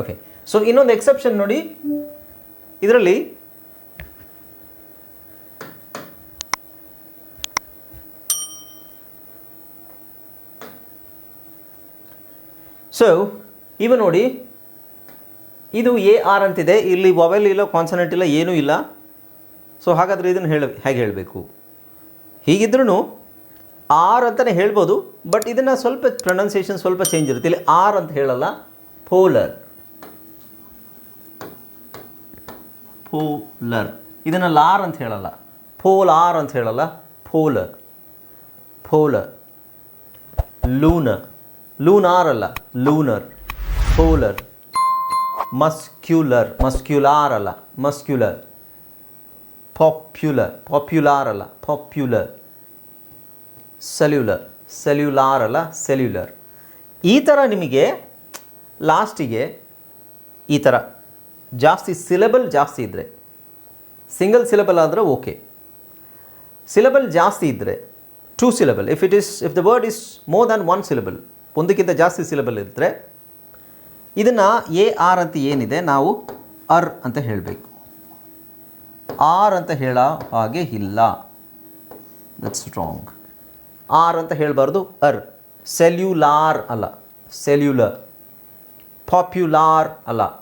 Okay so ಇನ್ನೊಂದು exception ನೋಡಿ. ಇದರಲ್ಲಿ ಸೊ ಇವು ನೋಡಿ. ಇದು ಎ ಆರ್ ಅಂತಿದೆ. ಇಲ್ಲಿ ವೊವೆಲ್ ಇಲ್ಲ ಕಾನ್ಸನೆಂಟ್ ಇಲ್ಲ, ಏನೂ ಇಲ್ಲ. ಸೊ ಹಾಗಾದರೆ ಇದನ್ನು ಹೇಳ, ಹೇಗೆ ಹೇಳಬೇಕು? ಹೀಗಿದ್ರೂ ಆರ್ ಅಂತಲೇ ಹೇಳ್ಬೋದು ಬಟ್ ಇದನ್ನು ಸ್ವಲ್ಪ ಪ್ರೊನೌನ್ಸಿಯೇಷನ್ ಸ್ವಲ್ಪ ಚೇಂಜ್ ಇರುತ್ತೆ. ಇಲ್ಲಿ ಆರ್ ಅಂತ ಹೇಳಲ್ಲ ಪೋಲರ್ ಪೋಲರ್ ಇದನ್ನು ಲಾರ್ ಅಂತ ಹೇಳಲ್ಲ. ಪೋಲಾರ್ ಅಂತ ಹೇಳಲ್ಲ. ಪೋಲರ್ ಪೋಲರ್ ಲೂನರ್ ಲೂನಾರ್ ಅಲ್ಲ. ಲೂನರ್ ಪೋಲರ್ ಮಸ್ಕ್ಯುಲರ್ ಮಸ್ಕ್ಯುಲಾರ್ ಅಲ್ಲ. ಮಸ್ಕ್ಯುಲರ್ ಪಾಪ್ಯುಲರ್ ಪಾಪ್ಯುಲಾರ್ ಅಲ್ಲ. ಪಾಪ್ಯುಲರ್ ಸೆಲ್ಯುಲರ್ ಸೆಲ್ಯುಲಾರ್ ಅಲ್ಲ. ಸೆಲ್ಯುಲರ್ ಈ ಥರ ನಿಮಗೆ ಲಾಸ್ಟಿಗೆ ಈ ಥರ ಜಾಸ್ತಿ ಸಿಲೆಬಲ್ ಜಾಸ್ತಿ ಇದ್ದರೆ ಸಿಂಗಲ್ ಸಿಲೆಬಲ್ ಆದರೆ ಓಕೆ ಸಿಲೆಬಲ್ ಜಾಸ್ತಿ ಇದ್ದರೆ two syllable if it is if the word is more than one syllable ಒಂದಕ್ಕಿಂತ ಜಾಸ್ತಿ ಸಿಲೆಬಲ್ ಇದ್ದರೆ ಇದನ್ನು ಎ ಆರ್ ಅಂತ ಏನಿದೆ ನಾವು ಅರ್ ಅಂತ ಹೇಳಬೇಕು. ಆರ್ ಅಂತ ಹೇಳೋ ಹಾಗೆ ಇಲ್ಲ. ದಟ್ಸ್ ಸ್ಟ್ರಾಂಗ್ ಆರ್ ಅಂತ ಹೇಳಬಾರ್ದು ಅರ್ ಸೆಲ್ಯುಲಾರ್ ಅಲ್ಲ. ಸೆಲ್ಯುಲರ್ ಪಾಪ್ಯುಲಾರ್ ಅಲ್ಲ.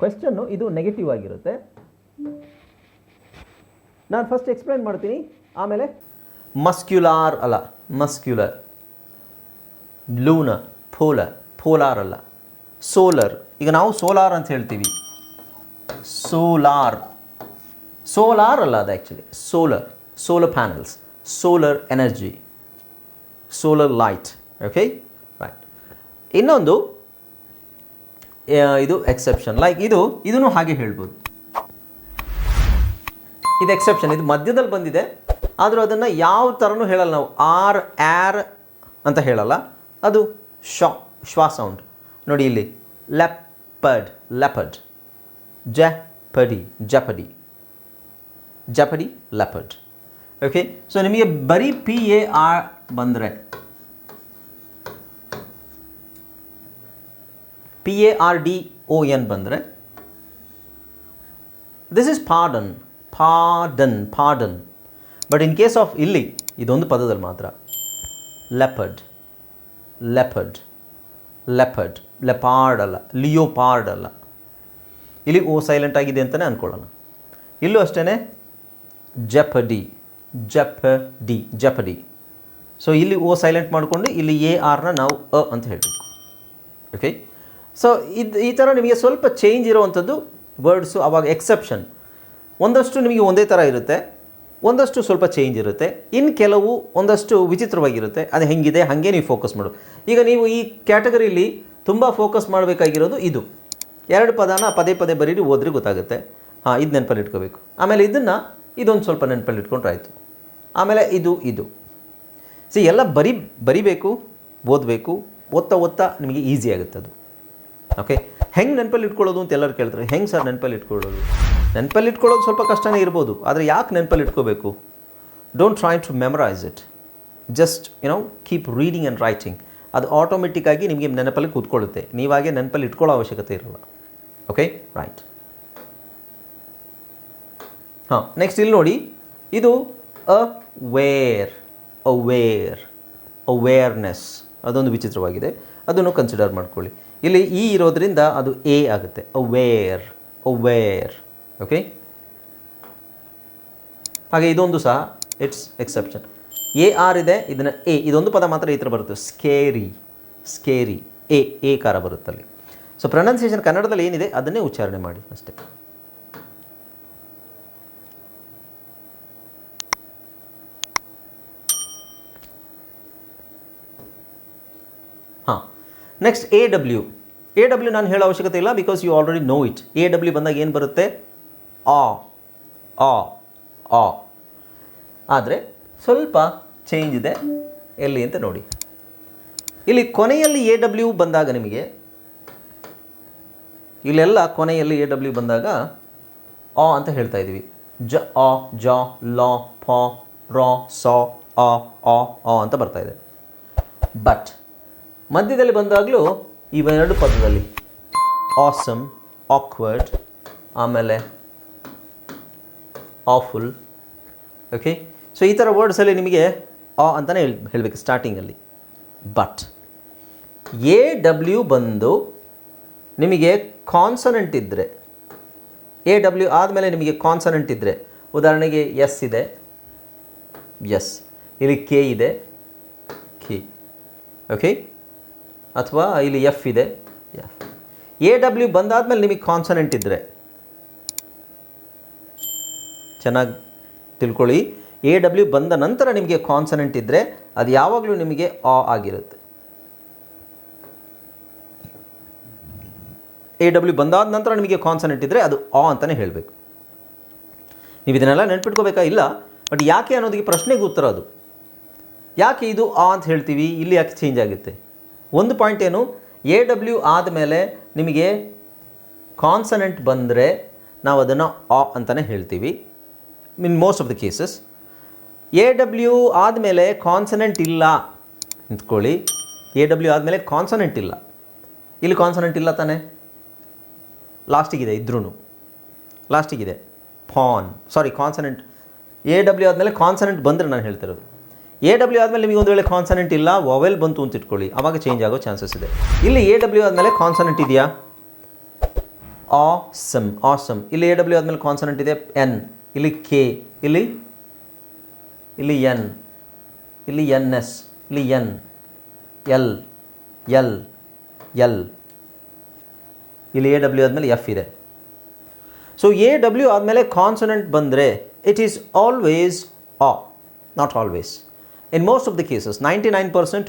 ಕ್ವೆಶ್ಚನ್ನು ಇದು ನೆಗೆಟಿವ್ ಆಗಿರುತ್ತೆ. ನಾನು ಫಸ್ಟ್ ಎಕ್ಸ್ಪ್ಲೇನ್ ಮಾಡ್ತೀನಿ. ಆಮೇಲೆ ಮಸ್ಕ್ಯುಲಾರ್ ಅಲ್ಲ ಮಸ್ಕ್ಯುಲರ್ ಲೂನ ಫೋಲರ್ ಫೋಲಾರ್ ಅಲ್ಲ. ಸೋಲರ್ ಈಗ ನಾವು ಸೋಲಾರ್ ಅಂತ ಹೇಳ್ತೀವಿ. ಸೋಲಾರ್ ಸೋಲಾರ್ ಅಲ್ಲ ಅದು actually solar solar panels solar energy solar light okay right ಇನ್ನೊಂದು ಇದು ಎಕ್ಸೆಪ್ಷನ್ ಲೈಕ್ ಇದು, ಇದನ್ನು ಹಾಗೆ ಹೇಳ್ಬೋದು. ಇದು ಎಕ್ಸೆಪ್ಷನ್ ಇದು ಮಧ್ಯದಲ್ಲಿ ಬಂದಿದೆ. ಆದರೂ ಅದನ್ನು ಯಾವ ಥರನೂ ಹೇಳಲ್ಲ ನಾವು. ಆರ್ ಆರ್ ಅಂತ ಹೇಳಲ್ಲ. ಅದು ಶಾ, ಶ್ವಾ ಸೌಂಡ್ ನೋಡಿ ಇಲ್ಲಿ. ಲೆಪಡ್ ಲೆಪಡ್ ಜಪಡಿ ಜಪಡಿ ಜಪಡಿ ಲೆಪಡ್ ಓಕೆ ಸೊ ನಿಮಗೆ ಬರೀ ಪಿ ಎ ಆರ್ ಬಂದರೆ P A R D O N ಬಂದರೆ this is pardon pardon pardon but in case of ಇಲ್ಲಿ, ಇದೊಂದು ಪದದಲ್ಲಿ ಮಾತ್ರ ಲೆಪಡ್ ಲೆಪಡ್ ಲೆಪಡ್ ಲೆಪಾರ್ಡ್ ಅಲ್ಲ ಲಿಯೋಪಾರ್ಡ್ ಅಲ್ಲ. ಇಲ್ಲಿ ಓ ಸೈಲೆಂಟ್ ಆಗಿದೆ ಅಂತಲೇ ಅಂದ್ಕೊಳ್ಳೋಣ ಇಲ್ಲೂ ಅಷ್ಟೇ ಜಪಡಿ ಜಪಡಿ ಜಪಡಿ ಸೊ ಇಲ್ಲಿ ಓ ಸೈಲೆಂಟ್ ಮಾಡಿಕೊಂಡು, ಇಲ್ಲಿ ಎ ಆರ್ನ ನಾವು ಅ ಅಂತ ಹೇಳಬೇಕು. ಓಕೆ ಸೊ ಇದು, ಈ ಥರ ನಿಮಗೆ ಸ್ವಲ್ಪ ಚೇಂಜ್ ಇರೋವಂಥದ್ದು ವರ್ಡ್ಸು ಅವಾಗ ಎಕ್ಸೆಪ್ಷನ್ ಒಂದಷ್ಟು ನಿಮಗೆ ಒಂದೇ ಥರ ಇರುತ್ತೆ, ಒಂದಷ್ಟು ಸ್ವಲ್ಪ ಚೇಂಜ್ ಇರುತ್ತೆ. ಇನ್ನು ಕೆಲವು ಒಂದಷ್ಟು ವಿಚಿತ್ರವಾಗಿರುತ್ತೆ. ಅದು ಹೆಂಗಿದೆ, ಹಾಗೆ ನೀವು ಫೋಕಸ್ ಮಾಡು. ಈಗ ನೀವು ಈ ಕ್ಯಾಟಗರಿಲಿ ತುಂಬ ಫೋಕಸ್ ಮಾಡಬೇಕಾಗಿರೋದು ಇದು. ಎರಡು ಪದನ ಪದೇ ಪದೇ ಬರೀರಿ ಓದ್ರಿ ಗೊತ್ತಾಗುತ್ತೆ. ಹಾಂ, ಇದು ನೆನಪಲ್ಲಿ ಇಟ್ಕೋಬೇಕು. ಆಮೇಲೆ ಇದನ್ನು ಇದೊಂದು ಸ್ವಲ್ಪ ನೆನಪಲ್ಲಿ ಇಟ್ಕೊಂಡ್ರೆ ಆಯಿತು ಆಮೇಲೆ ಇದು ಇದು. ಸಿ ಎಲ್ಲ ಬರಿ, ಬರಿಬೇಕು, ಓದಬೇಕು, ಓದ್ತಾ ಓದ್ತಾ ನಿಮಗೆ ಈಸಿ ಆಗುತ್ತೆ ಅದು. ಓಕೆ ಹೆಂಗೆ ನೆನಪಲ್ಲಿ ಇಟ್ಕೊಳ್ಳೋದು ಅಂತ ಎಲ್ಲರೂ ಕೇಳ್ತಾರೆ. ಹೆಂಗೆ ಸರ್ ನೆನಪಲ್ಲಿ ಇಟ್ಕೊಳ್ಳೋದು? ನೆನಪಲ್ಲಿ ಇಟ್ಕೊಳ್ಳೋದು ಸ್ವಲ್ಪ ಕಷ್ಟನೇ ಇರ್ಬೋದು. ಆದರೆ ಯಾಕೆ ನೆನಪಲ್ಲಿ ಇಟ್ಕೋಬೇಕು? Don't try to memorise it just you know keep reading and writing ಅದು ಆಟೋಮೆಟಿಕ್ಕಾಗಿ ನಿಮಗೆ ನೆನಪಲ್ಲಿ ಕೂತ್ಕೊಳ್ಳುತ್ತೆ. ನೀವಾಗೆ ನೆನಪಲ್ಲಿ ಇಟ್ಕೊಳ್ಳೋ ಅವಶ್ಯಕತೆ ಇರಲ್ಲ. ಓಕೆ ರೈಟ್ ಹಾಂ ನೆಕ್ಸ್ಟ್ ಇಲ್ಲಿ ನೋಡಿ. ಇದು ಅ ವೇರ್ ಅವೇರ್ ಅವೇರ್ನೆಸ್ ಅದೊಂದು ವಿಚಿತ್ರವಾಗಿದೆ. ಅದನ್ನು ಕನ್ಸಿಡರ್ ಮಾಡ್ಕೊಳ್ಳಿ. ಇಲ್ಲಿ ಇ ಇರೋದ್ರಿಂದ ಅದು ಎ ಆಗುತ್ತೆ. ಅವೇರ್ ಅವೇರ್ ಓಕೆ ಹಾಗೆ ಇದೊಂದು ಸಹ ಇಟ್ಸ್ ಎಕ್ಸೆಪ್ಷನ್ ಎ ಆರ್ ಇದೆ, ಇದನ್ನು ಎ ಇದೊಂದು ಪದ ಮಾತ್ರ ಈ ಥರ ಬರುತ್ತೆ. ಸ್ಕೇರಿ ಸ್ಕೇರಿ ಎ ಎ ಕಾರ ಬರುತ್ತಲ್ಲಿ. ಸೊ ಪ್ರೊನೌನ್ಸಿಯೇಷನ್ ಕನ್ನಡದಲ್ಲಿ ಏನಿದೆ, ಅದನ್ನೇ ಉಚ್ಚಾರಣೆ ಮಾಡಿ, ಅಷ್ಟೇ. Next A W A W ನಾನು ಹೇಳೋ ಅವಶ್ಯಕತೆ ಇಲ್ಲ because you already know it A W ಬಂದಾಗ ಏನು ಬರುತ್ತೆ? ಆ ಆ ಆ. ಆದರೆ ಸ್ವಲ್ಪ ಚೇಂಜ್ ಇದೆ ಎಲ್ಲಿ ಅಂತ ನೋಡಿ. ಇಲ್ಲಿ ಕೊನೆಯಲ್ಲಿ ಎ ಡಬ್ಲ್ಯೂ ಬಂದಾಗ ನಿಮಗೆ ಇಲ್ಲೆಲ್ಲ ಕೊನೆಯಲ್ಲಿ ಎ ಡಬ್ಲ್ಯೂ ಬಂದಾಗ ಆ ಅಂತ ಹೇಳ್ತಾ ಇದ್ದೀವಿ. ಜ, ಆ, ಜ, ಲ, ಫ, ರ, ಸ ಆ ಆ ಆ ಅಂತ ಬರ್ತಾ ಇದೆ. ಬಟ್ ಮಧ್ಯದಲ್ಲಿ ಬಂದಾಗಲೂ ಇವೆರಡು ಪದದಲ್ಲಿ. ಆಸಮ್ ಆಕ್ವರ್ಡ್ ಆಮೇಲೆ ಆಫುಲ್ ಓಕೆ ಸೊ ಈ ಥರ ವರ್ಡ್ಸಲ್ಲಿ ನಿಮಗೆ ಆ ಅಂತಲೇ ಹೇಳಿ, ಹೇಳಬೇಕು ಸ್ಟಾರ್ಟಿಂಗಲ್ಲಿ ಬಟ್ ಎ ಡಬ್ಲ್ಯೂ ಬಂದು ನಿಮಗೆ ಕಾನ್ಸನೆಂಟ್ ಇದ್ದರೆ ಎ ಡಬ್ಲ್ಯೂ ಆದಮೇಲೆ ನಿಮಗೆ ಕಾನ್ಸನೆಂಟ್ ಇದ್ದರೆ ಉದಾಹರಣೆಗೆ ಎಸ್ ಇದೆ ಎಸ್ ಇಲ್ಲಿ ಕೆ ಇದೆ ಕೆ ಓಕೆ ಅಥವಾ ಇಲ್ಲಿ ಎಫ್ ಇದೆ. ಎ ಡಬ್ಲ್ಯೂ ಬಂದಾದಮೇಲೆ ನಿಮಗೆ ಕಾನ್ಸನೆಂಟ್ ಇದ್ದರೆ ಚೆನ್ನಾಗಿ ತಿಳ್ಕೊಳ್ಳಿ. ಎ ಡಬ್ಲ್ಯೂ ಬಂದ ನಂತರ ನಿಮಗೆ ಕಾನ್ಸನೆಂಟ್ ಇದ್ದರೆ ಅದು ಯಾವಾಗಲೂ ನಿಮಗೆ ಆ ಆಗಿರುತ್ತೆ. ಎ ಡಬ್ಲ್ಯೂ ಬಂದಾದ ನಂತರ ನಿಮಗೆ ಕಾನ್ಸನೆಂಟ್ ಇದ್ದರೆ ಅದು ಆ ಅಂತಲೇ ಹೇಳಬೇಕು. ನೀವು ಇದನ್ನೆಲ್ಲ ನೆನ್ಪಿಟ್ಕೋಬೇಕಾ? ಇಲ್ಲ. ಬಟ್ ಯಾಕೆ ಅನ್ನೋದಕ್ಕೆ ಪ್ರಶ್ನೆಗೆ ಉತ್ತರ ಅದು. ಯಾಕೆ ಇದು ಆ ಅಂತ ಹೇಳ್ತೀವಿ? ಇಲ್ಲಿ ಯಾಕೆ ಚೇಂಜ್ ಆಗುತ್ತೆ? ಒಂದು ಪಾಯಿಂಟ್ ಏನು? ಎ ಡಬ್ಲ್ಯೂ ಆದಮೇಲೆ ನಿಮಗೆ ಕಾನ್ಸನೆಂಟ್ ಬಂದರೆ ನಾವು ಅದನ್ನು ಆ ಅಂತಲೇ ಹೇಳ್ತೀವಿ. In most of the cases A W ಆದಮೇಲೆ ಕಾನ್ಸನೆಂಟ್ ಇಲ್ಲ. ನಿಂತ್ಕೊಳ್ಳಿ. ಎ ಡಬ್ಲ್ಯೂ ಆದಮೇಲೆ ಕಾನ್ಸನೆಂಟ್ ಇಲ್ಲ. ಇಲ್ಲಿ ಕಾನ್ಸನೆಂಟ್ ಇಲ್ಲ ತಾನೆ? ಲಾಸ್ಟಿಗಿದೆ ಇದ್ರೂ ಲಾಸ್ಟಿಗಿದೆ phone sorry consonant A W ಆದಮೇಲೆ ಕಾನ್ಸನೆಂಟ್ ಬಂದರೆ ನಾನು ಹೇಳ್ತಿರೋದು ಎ ಡಬ್ಲ್ಯೂ ಆದಮೇಲೆ ನಿಮಗೆ ಒಂದು ವೇಳೆ ಕಾನ್ಸನೆಂಟ್ ಇಲ್ಲ ವೊವೆಲ್ ಬಂತು ಅಂತ ಇಟ್ಕೊಳ್ಳಿ. ಅವಾಗ ಚೇಂಜ್ ಆಗೋ ಚಾನ್ಸಸ್ ಇದೆ. ಇಲ್ಲಿ ಎ ಡಬ್ಲ್ಯೂ ಆದಮೇಲೆ ಕಾನ್ಸನೆಂಟ್ ಇದೆಯಾ? ಆಸಮ್ ಆಸಮ್ ಇಲ್ಲಿ ಎ ಡಬ್ಲ್ಯೂ ಆದಮೇಲೆ ಕಾನ್ಸನೆಂಟ್ ಇದೆ ಎನ್ ಇಲ್ಲಿ ಕೆ ಇಲ್ಲಿ? ಇಲ್ಲಿ ಎನ್ ಇಲ್ಲಿ ಎನ್ ಎಸ್ ಇಲ್ಲಿ ಎನ್ ಎಲ್ ಎಲ್ ಎಲ್ ಇಲ್ಲಿ ಎ ಡಬ್ಲ್ಯೂ ಆದಮೇಲೆ ಎಫ್ ಇದೆ. ಸೊ ಎ ಡಬ್ಲ್ಯೂ ಆದಮೇಲೆ ಕಾನ್ಸನೆಂಟ್ ಬಂದರೆ it is always ah not always in most of the cases ninety nine percent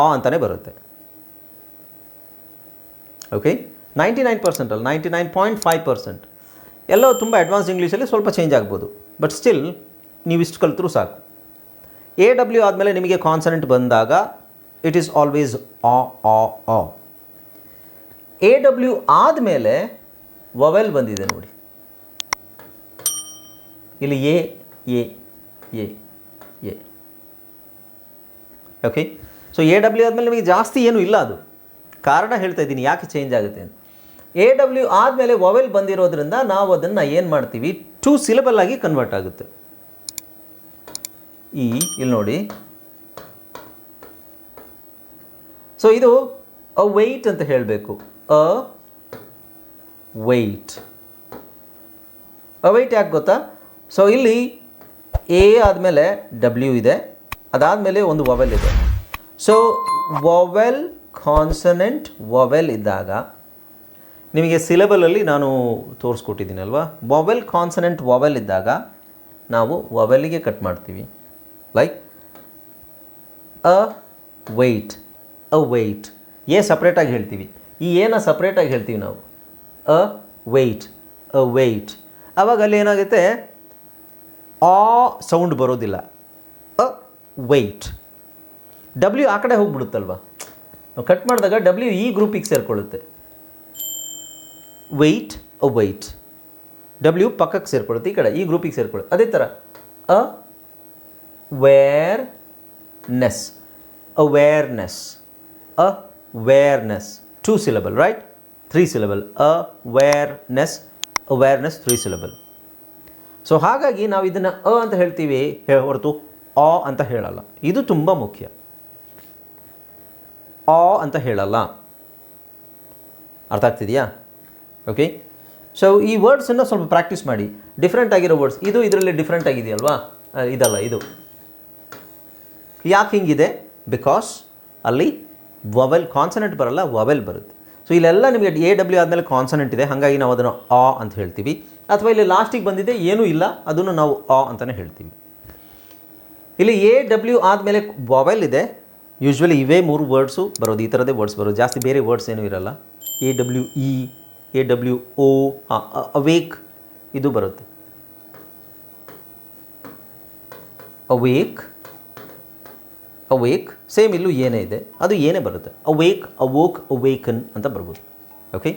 ಆ ಅಂತಲೇ ಬರುತ್ತೆ. ಓಕೆ ನೈಂಟಿ ನೈನ್ ಪರ್ಸೆಂಟ್ ಅಲ್ಲ ninety nine point five percent ಎಲ್ಲೋ ತುಂಬ ಅಡ್ವಾನ್ಸ್ ಇಂಗ್ಲೀಷಲ್ಲಿ ಸ್ವಲ್ಪ ಚೇಂಜ್ ಆಗ್ಬೋದು. ಬಟ್ ಸ್ಟಿಲ್ ನೀವು ಇಷ್ಟು ಕಲಿತರೂ ಸಾಕು. ಎ ಡಬ್ಲ್ಯೂ ಆದಮೇಲೆ ನಿಮಗೆ ಕಾನ್ಸನೆಂಟ್ ಬಂದಾಗ ಇಟ್ ಈಸ್ ಆಲ್ವೇಸ್ ಆ ಆ ಆ ಎ ಡಬ್ಲ್ಯೂ ಆದಮೇಲೆ ವವೆಲ್ ಬಂದಿದೆ ನೋಡಿ. ಇಲ್ಲಿ A A A A okay so A W ಆದಮೇಲೆ ನಿಮಗೆ ಜಾಸ್ತಿ ಏನೂ ಇಲ್ಲ ಅದು. ಕಾರಣ ಹೇಳ್ತಾ ಇದ್ದೀನಿ, ಯಾಕೆ ಚೇಂಜ್ ಆಗುತ್ತೆ ಅಂತ. ಎ ಡಬ್ಲ್ಯೂ ಆದಮೇಲೆ ವವೆಲ್ ಬಂದಿರೋದ್ರಿಂದ ನಾವು ಅದನ್ನು ಏನು ಮಾಡ್ತೀವಿ? ಟೂ ಸಿಲಬಲ್ ಆಗಿ ಕನ್ವರ್ಟ್ ಆಗುತ್ತೆ. ಈ ಇಲ್ಲಿ ನೋಡಿ. ಸೊ ಇದು ಅ ವೆಯ್ಟ್ ಅಂತ ಹೇಳಬೇಕು. ಅ ವೆಯ್ಟ್ ಅ ವೆಯ್ಟ್ ಯಾಕೆ ಗೊತ್ತಾ? ಸೊ ಇಲ್ಲಿ ಎ ಆದಮೇಲೆ ಡಬ್ಲ್ಯೂ ಇದೆ. ಅದಾದಮೇಲೆ ಒಂದು ವವೆಲ್ ಇದೆ. ಸೊ ವವೆಲ್ ಕಾನ್ಸನೆಂಟ್ ವವೆಲ್ ಇದ್ದಾಗ, ನಿಮಗೆ ಸಿಲೆಬಲಲ್ಲಿ ನಾನು ತೋರಿಸ್ಕೊಟ್ಟಿದ್ದೀನಲ್ವಾ? ವವೆಲ್ ಕಾನ್ಸನೆಂಟ್ ವವೆಲ್ ಇದ್ದಾಗ ನಾವು ವವೆಲ್ಲಿಗೆ ಕಟ್ ಮಾಡ್ತೀವಿ. Like await await A ಸಪ್ರೇಟಾಗಿ ಹೇಳ್ತೀವಿ. ಈ ಏನ ಸಪ್ರೇಟಾಗಿ ಹೇಳ್ತೀವಿ ನಾವು. ಅ ವೆಯ್ಟ್ ಅ ವೆಯ್ಟ್ ಆವಾಗ ಅಲ್ಲಿ ಏನಾಗುತ್ತೆ? ಆ ಸೌಂಡ್ ಬರೋದಿಲ್ಲ. ವೆಯ್ಟ್ ಡಬ್ಲ್ಯೂ ಆ ಕಡೆ ಹೋಗ್ಬಿಡುತ್ತಲ್ವ? ನಾವು ಕಟ್ ಮಾಡಿದಾಗ ಡಬ್ಲ್ಯೂ ಈ ಗ್ರೂಪಿಗೆ ಸೇರಿಕೊಳ್ಳುತ್ತೆ. ವೆಯ್ಟ್ ಅ ವೆಯ್ಟ್ ಡಬ್ಲ್ಯೂ ಪಕ್ಕಕ್ಕೆ ಸೇರಿಕೊಳ್ಳುತ್ತೆ, ಈ ಕಡೆ, ಈ ಗ್ರೂಪಿಗೆ ಸೇರಿಕೊಳ್ಳುತ್ತೆ. ಅದೇ ಥರ awareness awareness wareness two syllable right three syllable awareness awareness three syllable so ಹಾಗಾಗಿ ನಾವು ಇದನ್ನು ಅ ಅಂತ ಹೇಳ್ತೀವಿ ಹೊರತು ಆ ಅಂತ ಹೇಳಲ್ಲ. ಇದು ತುಂಬ ಮುಖ್ಯ. ಆ ಅಂತ ಹೇಳಲ್ಲ. ಅರ್ಥ ಆಗ್ತಿದೆಯಾ? ಓಕೆ ಸೊ ಈ ವರ್ಡ್ಸನ್ನು ಸ್ವಲ್ಪ ಪ್ರಾಕ್ಟೀಸ್ ಮಾಡಿ. ಡಿಫ್ರೆಂಟ್ ಆಗಿರೋ ವರ್ಡ್ಸ್ ಇದು ಇದರಲ್ಲಿ ಡಿಫ್ರೆಂಟ್ ಆಗಿದೆಯಲ್ವಾ? ಇದಲ್ಲ, ಇದು. ಯಾಕೆ ಹಿಂಗಿದೆ? ಬಿಕಾಸ್ ಅಲ್ಲಿ ವವೆಲ್ ಕಾನ್ಸನೆಂಟ್ ಬರಲ್ಲ ವವೆಲ್ ಬರುತ್ತೆ. ಸೊ ಇಲ್ಲೆಲ್ಲ ನಿಮಗೆ ಎ ಡಬ್ಲ್ಯೂ ಆದಮೇಲೆ ಕಾನ್ಸನೆಂಟ್ ಇದೆ. ಹಾಗಾಗಿ ನಾವು ಅದನ್ನು ಆ ಅಂತ ಹೇಳ್ತೀವಿ. ಅಥವಾ ಇಲ್ಲಿ ಲಾಸ್ಟಿಗೆ ಬಂದಿದೆ, ಏನೂ ಇಲ್ಲ. ಅದನ್ನು ನಾವು ಆ ಅಂತಲೇ ಹೇಳ್ತೀವಿ. ಇಲ್ಲಿ ಎ ಡಬ್ಲ್ಯೂ ಆದಮೇಲೆ ವಾವೆಲ್ ಇದೆ. ಯೂಶ್ವಲಿ ಇವೇ ಮೂರು ವರ್ಡ್ಸು ಬರೋದು, ಈ ಥರದೇ ವರ್ಡ್ಸ್ ಬರೋದು. ಜಾಸ್ತಿ ಬೇರೆ ವರ್ಡ್ಸ್ ಏನೂ ಇರಲ್ಲ. A W E A W O awake ಇದು ಬರುತ್ತೆ. ಅವೇಕ್ ಅವೇಕ್ ಸೇಮ್ ಇಲ್ಲೂ ಏನೇ ಇದೆ. ಅದು ಏನೇ ಬರುತ್ತೆ. ಅವೇಕ್ ಅವೋಕ್ ಅವೇಕನ್ ಅಂತ ಬರ್ಬೋದು. ಓಕೆ